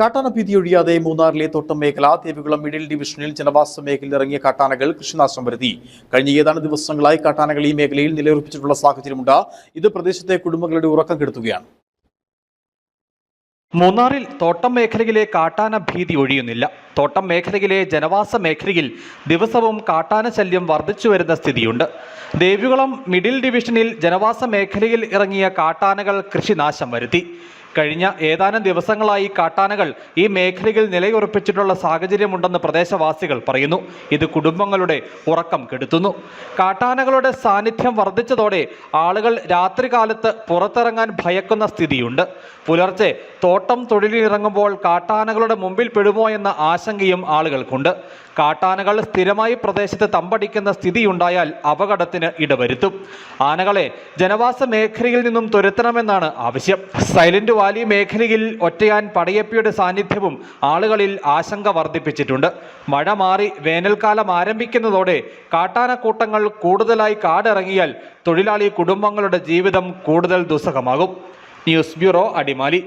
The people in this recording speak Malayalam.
കാട്ടാന ഭീതിയൊഴിയാതെ മൂന്നാറിലെ തോട്ടം മേഖല ദേവികുളം മിഡിൽ ഡിവിഷനിൽ ജനവാസ മേഖലയിൽ ഇറങ്ങിയ കാട്ടാനകൾ കൃഷിനാശം വരുത്തി. കഴിഞ്ഞ ഏതാനും ദിവസങ്ങളായി കാട്ടാനകൾ ഈ മേഖലയിൽ നിലയുറപ്പിച്ചിട്ടുള്ള സാഹചര്യമുണ്ട്. ഇത് പ്രദേശത്തെ കുടുംബങ്ങളുടെ ഉറക്കം കെടുത്തുകയാണ്. മൂന്നാറിൽ തോട്ടം മേഖലയിലെ കാട്ടാന ഭീതി ഒഴിയുന്നില്ല. തോട്ടം മേഖലയിലെ ജനവാസ മേഖലയിൽ ദിവസവും കാട്ടാന ശല്യം വർദ്ധിച്ചു വരുന്ന സ്ഥിതിയുണ്ട്. ദേവികുളം മിഡിൽ ഡിവിഷനിൽ ജനവാസ മേഖലയിൽ ഇറങ്ങിയ കാട്ടാനകൾ കൃഷിനാശം വരുത്തി. കഴിഞ്ഞ ഏതാനും ദിവസങ്ങളായി കാട്ടാനകൾ ഈ മേഖലയിൽ നിലയുറപ്പിച്ചിട്ടുള്ള സാഹചര്യമുണ്ടെന്ന് പ്രദേശവാസികൾ പറയുന്നു. ഇത് കുടുംബങ്ങളുടെ ഉറക്കം കെടുത്തുന്നു. കാട്ടാനകളുടെ സാന്നിധ്യം വർദ്ധിച്ചതോടെ ആളുകൾ രാത്രികാലത്ത് പുറത്തിറങ്ങാൻ ഭയക്കുന്ന സ്ഥിതിയുണ്ട്. പുലർച്ചെ തോട്ടം തൊഴിലിറങ്ങുമ്പോൾ കാട്ടാനകളുടെ മുമ്പിൽ പെടുമോ എന്ന ആശങ്കയും ആളുകൾക്കുണ്ട്. കാട്ടാനകൾ സ്ഥിരമായി പ്രദേശത്ത് തമ്പടിക്കുന്ന സ്ഥിതിയുണ്ടായാൽ അപകടത്തിന് ഇടവരുത്തും. ആനകളെ ജനവാസ മേഖലയിൽ നിന്നും തുരത്തണമെന്നാണ് ആവശ്യം. സൈലന്റ് വാലി മേഖലയിൽ ഒറ്റയാൻ പടയപ്പിയുടെ സാന്നിധ്യവും ആളുകളിൽ ആശങ്ക വർദ്ധിപ്പിച്ചിട്ടുണ്ട്. മഴ മാറി വേനൽക്കാലം ആരംഭിക്കുന്നതോടെ കാട്ടാനക്കൂട്ടങ്ങൾ കൂടുതലായി കാടിറങ്ങിയാൽ തൊഴിലാളി കുടുംബങ്ങളുടെ ജീവിതം കൂടുതൽ ദുസ്സഹമാകും. News bureau Adimali.